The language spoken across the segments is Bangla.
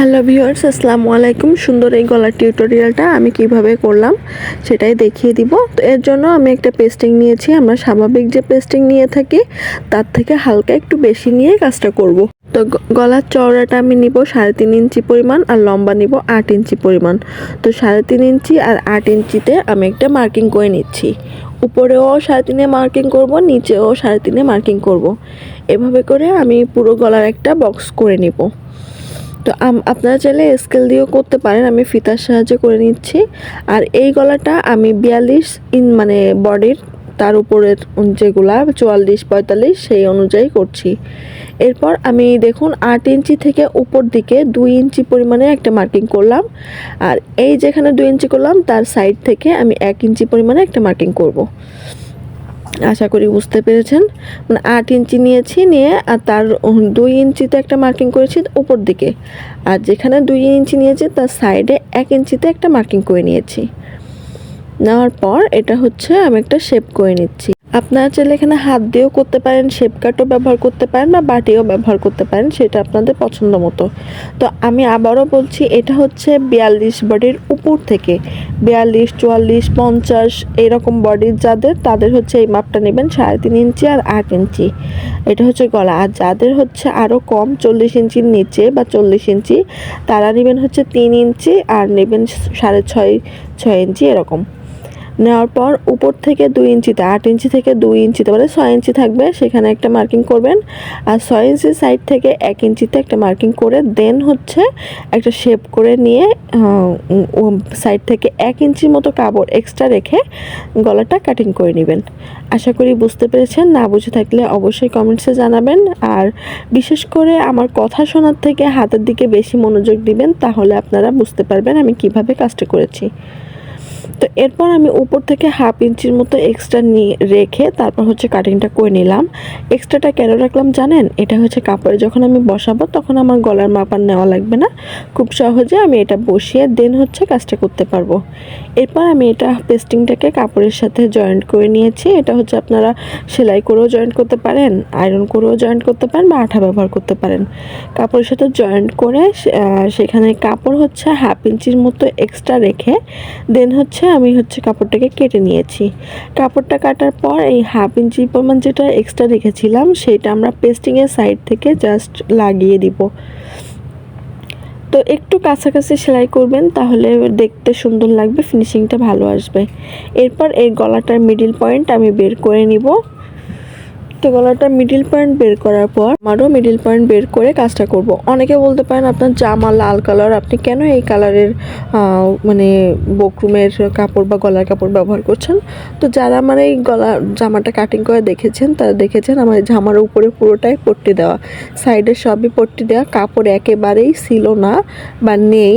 হ্যালো ভিউয়ার্স, আসসালামু আলাইকুম। সুন্দর এই গলার টিউটোরিয়ালটা আমি কীভাবে করলাম সেটাই দেখিয়ে দিব। তো এর জন্য আমি একটা পেস্টিং নিয়েছি। আমরা স্বাভাবিক যে পেস্টিং নিয়ে থাকি, তার থেকে হালকা একটু বেশি নিয়ে কাজটা করব। তো গলার চওড়াটা আমি নিব সাড়ে তিন ইঞ্চি পরিমাণ আর লম্বা নিব আট ইঞ্চি পরিমাণ। তো সাড়ে তিন ইঞ্চি আর আট ইঞ্চিতে আমি একটা মার্কিং করে নিচ্ছি। উপরেও সাড়ে তিনে মার্কিং করব, নিচেও সাড়ে তিনে মার্কিং করব। এভাবে করে আমি পুরো গলার একটা বক্স করে নিব। তো আপনারা চাইলে স্কেল দিয়েও করতে পারেন, আমি ফিতার সাহায্যে করে নিচ্ছি। আর এই গলাটা আমি বিয়াল্লিশ ইন মানে বডির, তার উপরের যেগুলা, চুয়াল্লিশ, পঁয়তাল্লিশ, সেই অনুযায়ী করছি। এরপর আমি দেখুন আট ইঞ্চি থেকে উপর দিকে দুই ইঞ্চি পরিমাণে একটা মার্কিং করলাম। আর এই যেখানে দুই ইঞ্চি করলাম, তার সাইড থেকে আমি এক ইঞ্চি পরিমাণে একটা মার্কিং করব। আশা করি বুঝতে পেরেছেন। মানে আট ইঞ্চি নিয়েছি, নিয়ে আর তার দুই ইঞ্চিতে একটা মার্কিং করেছি উপর দিকে। আর যেখানে দুই ইঞ্চি নিয়েছি, তার সাইডে এক ইঞ্চিতে একটা মার্কিং করে নিয়েছি। নেওয়ার পর এটা হচ্ছে আমি একটা শেপ করে নিচ্ছি। আপনারা চাইলে এখানে হাত দিয়েও করতে পারেন শেপ কাটও ব্যবহার করতে পারেন বা বাটিও ব্যবহার করতে পারেন, সেটা আপনাদের পছন্দ মতো। তো আমি আবারও বলছি, এটা হচ্ছে বিয়াল্লিশ বডির উপর থেকে। বিয়াল্লিশ, চুয়াল্লিশ, পঞ্চাশ, এরকম বডির যাদের, তাদের হচ্ছে এই মাপটা নেবেন সাড়ে তিন ইঞ্চি আর আট ইঞ্চি। এটা হচ্ছে গলা। আর যাদের হচ্ছে আরও কম, চল্লিশ ইঞ্চির নিচে বা চল্লিশ ইঞ্চি, তারা নেবেন হচ্ছে তিন ইঞ্চি আর নেবেন সাড়ে ছয় ছয় ইঞ্চি, এরকম। নেওয়ার পর উপর থেকে দুই ইঞ্চিতে, আট ইঞ্চি থেকে দুই ইঞ্চিতে মানে ছয় ইঞ্চি থাকবে, সেখানে একটা মার্কিং করবেন। আর ছয় ইঞ্চি সাইড থেকে এক ইঞ্চিতে একটা মার্কিং করে দেন হচ্ছে একটা শেপ করে নিয়ে সাইড থেকে এক ইঞ্চির মতো কাপড় এক্সট্রা রেখে গলাটা কাটিং করে নেবেন। আশা করি বুঝতে পেরেছেন। না বুঝে থাকলে অবশ্যই কমেন্টসে জানাবেন। আর বিশেষ করে আমার কথা শোনার থেকে হাতের দিকে বেশি মনোযোগ দিবেন, তাহলে আপনারা বুঝতে পারবেন আমি কীভাবে কাজটা করেছি। তো এরপর আমি উপর থেকে হাফ ইঞ্চির মতো এক্সট্রা নিয়ে রেখে তারপর হচ্ছে কাটিংটা করে নিলাম। এক্সট্রাটা কেন রাখলাম জানেন? এটা হচ্ছে কাপড়ে যখন আমি বসাবো তখন আমার গলার মাপ আর নেওয়া লাগবে না। খুব সহজে আমি এটা বসিয়ে দেন হচ্ছে কাজটা করতে পারব। এরপর আমি এটা পেস্টিংটাকে কাপড়ের সাথে জয়েন্ট করে নিয়েছি। এটা হচ্ছে আপনারা সেলাই করেও জয়েন্ট করতে পারেন আয়রন করেও জয়েন্ট করতে পারেন বা আঠা ব্যবহার করতে পারেন। কাপড়ের সাথে জয়েন্ট করে সেখানে কাপড় হচ্ছে হাফ ইঞ্চির মতো এক্সট্রা রেখে দেন হচ্ছে আমি হচ্ছে কাপড়টাকে কেটে নিয়েছি। কাপড়টা কাটার পর এই হাফ ইঞ্চি পরিমাণ যেটা এক্সট্রা রেখেছিলাম সেটা আমরা পেস্টিংয়ের সাইড থেকে জাস্ট লাগিয়ে দিব। তো একটু কাছাকাছি সেলাই করবেন, তাহলে দেখতে সুন্দর লাগবে ফিনিশিংটা ভালো আসবে। এরপর এই গলাটার মিডিল পয়েন্ট আমি বের করে নিব। তো গলাটা মিডিল পয়েন্ট বের করার পর আমারও মিডিল পয়েন্ট বের করে কাজটা করব। অনেকে বলতে পারেন আপনার জামা লাল কালার আপনি কেন এই কালারের মানে বকরুমের কাপড় বা গলার কাপড় ব্যবহার করছেন? তো যারা আমার এই গলা জামাটা কাটিং করে দেখেছেন, তারা দেখেছেন আমার জামার উপরে পুরোটাই পট্টি দেওয়া। সাইডে সবই পট্টি দেওয়া, কাপড় একেবারেই ছিল না বা নেই।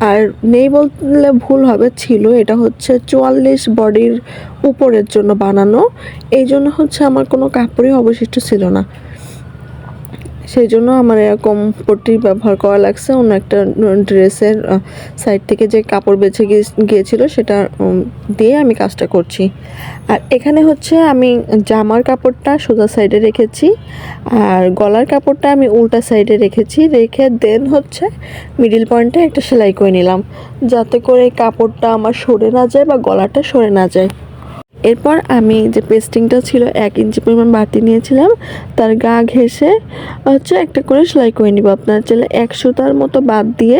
আর নেই বললে ভুল হবে, ছিল। এটা হচ্ছে চুয়াল্লিশ বডির উপরের জন্য বানানো। এই জন্য হচ্ছে আমার কোনো কাপড়ই অবশিষ্ট ছিল না। সেই জন্য আমার এরকম পট্টি ব্যবহার করা লাগছে। অন্য একটা ড্রেসের সাইড থেকে যে কাপড় বেছে গিয়ে- গিয়েছিল সেটা দিয়ে আমি কাজটা করছি। আর এখানে হচ্ছে আমি জামার কাপড়টা সোজা সাইডে রেখেছি, আর গলার কাপড়টা আমি উল্টা সাইডে রেখেছি। রেখে দেন হচ্ছে মিডিল পয়েন্টে একটা সেলাই করে নিলাম, যাতে করে কাপড়টা আমার সরে না যায় বা গলাটা সরে না যায়। এরপর আমি যে পেস্টিংটা ছিল এক ইঞ্চি পরিমাণ বাটি নিয়েছিলাম, তার গা ঘেঁষে হচ্ছে একটা করে সেলাই করে নিব। আপনার চাইলে এক সুতার মতো বাদ দিয়ে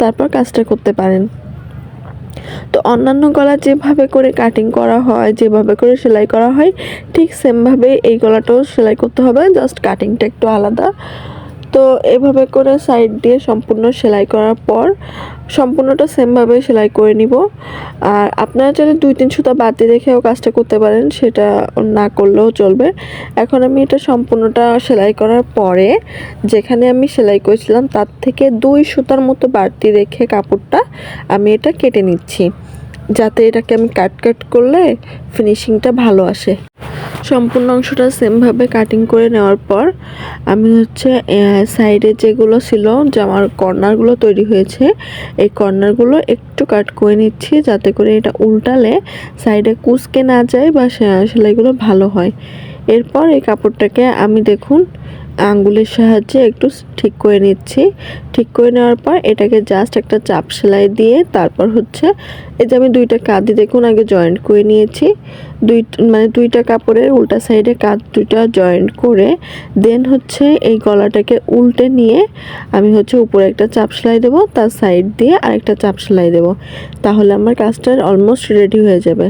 তারপর কাজটা করতে পারেন। তো অন্যান্য গলা যেভাবে করে কাটিং করা হয়, যেভাবে করে সেলাই করা হয়, ঠিক সেমভাবে এই গলাটাও সেলাই করতে হবে জাস্ট কাটিংটা একটু আলাদা। তো এভাবে করে সাইড দিয়ে সম্পূর্ণ সেলাই করার পর সম্পূর্ণটা সেমভাবে সেলাই করে নিব। আর আপনারা চাইলে দুই, তিন সুতা বাতি রেখেও কাজটা করতে পারেন, সেটা না করলেও চলবে। এখন আমি এটা সম্পূর্ণটা সেলাই করার পরে যেখানে আমি সেলাই করেছিলাম, তার থেকে দুই সুতার মতো বাড়তি রেখে কাপড়টা আমি এটা কেটে নিচ্ছি। যাতে এটাকে আমি কাট কাট করলে ফিনিশিংটা ভালো আসে। সম্পূর্ণ অংশটা সেমভাবে কাটিং করে নেওয়ার পর আমি হচ্ছে সাইডে যেগুলো ছিল যে জামার কর্নারগুলো তৈরি হয়েছে, এই কর্নারগুলো একটু কাট করে নিচ্ছি যাতে করে এটা উল্টালে সাইডে কুচকে না যায় বা সেলাইগুলো ভালো হয়। এরপর এই কাপড়টাকে আমি দেখুন, আঙ্গুলের সাহায্যে একটু ঠিক করে নিচ্ছি। ঠিক করে নেওয়ার পর এটাকে জাস্ট একটা চাপ সেলাই দিয়ে তারপর হচ্ছে, এই যে আমি দুইটা কাঁদি দেখুন আগে জয়েন্ট করে নিয়েছি। দুই মানে দুইটা কাপড়ের উল্টা সাইডে কাঁধ দুইটা জয়েন্ট করে দেন হচ্ছে এই গলাটাকে উল্টে নিয়ে আমি হচ্ছে উপরে একটা চাপ সেলাই দেবো, তার সাইড দিয়ে আরেকটা চাপ সেলাই দেবো। তাহলে আমার কাজটা অলমোস্ট রেডি হয়ে যাবে।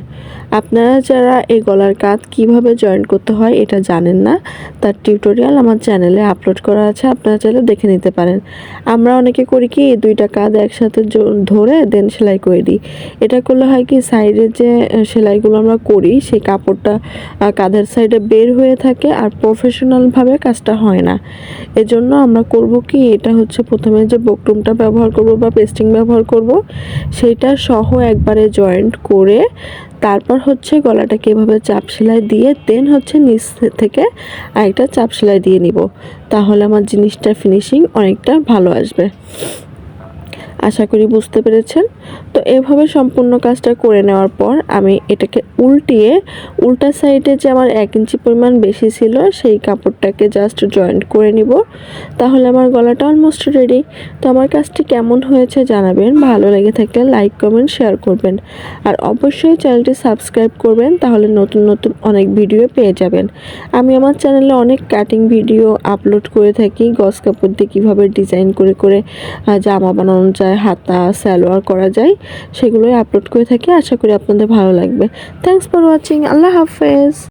আপনারা যারা এই গলার কাঁধ কীভাবে জয়েন্ট করতে হয় এটা জানেন না, তার টিউটোরিয়াল আমার চ্যানেলে আপলোড করা আছে, আপনারা চাইলে দেখে নিতে পারেন। আমরা অনেকে করি কি দুইটা কাঁধ একসাথে ধরে দেন সেলাই করে দিই। এটা করলে হয় কি সাইডে যে সেলাইগুলো আমরা করি সেই কাপড়টা কাঁধের সাইডে বের হয়ে থাকে আর প্রফেশনালভাবে কাজটা হয় না। এজন্য আমরা করব কি, এটা হচ্ছে প্রথমে যে বকটুমটা ব্যবহার করব বা পেস্টিং ব্যবহার করব, সেইটা সহ একবারে জয়েন্ট করে, তারপর হচ্ছে গলাটাকে এভাবে চাপ সেলাই দিয়ে দেন হচ্ছে নিচ থেকে আরেকটা চাপ সেলাই দিয়ে নিব। তাহলে আমার জিনিসটা ফিনিশিং অনেকটা ভালো আসবে। আশা করি বুঝতে পেরেছেন। তো এভাবে সম্পূর্ণ কাজটা করে নেওয়ার পর আমি এটাকে উল্টিয়ে, উল্টা সাইডে যে আমার এক ইঞ্চি পরিমাণ বেশি ছিল, সেই কাপড়টাকে জাস্ট জয়েন্ট করে নিব। তাহলে আমার গলাটা অলমোস্ট রেডি তো আমার কাজটি কেমন হয়েছে জানাবেন। ভালো লেগে থাকলে লাইক কমেন্ট শেয়ার করবেন। আর অবশ্যই চ্যানেলটি সাবস্ক্রাইব করবেন, তাহলে নতুন নতুন অনেক ভিডিও পেয়ে যাবেন। আমি আমার চ্যানেলে অনেক কাটিং ভিডিও আপলোড করে থাকি, গস কাপড় দিয়ে কীভাবে ডিজাইন করে করে জামা বানানো যায় হাতা, সালোয়ার করা যায়, সেগুলোই আপলোড করে থাকি। আশা করি আপনাদের ভালো লাগবে। থ্যাংকস ফর ওয়াচিং আল্লাহ হাফেজ।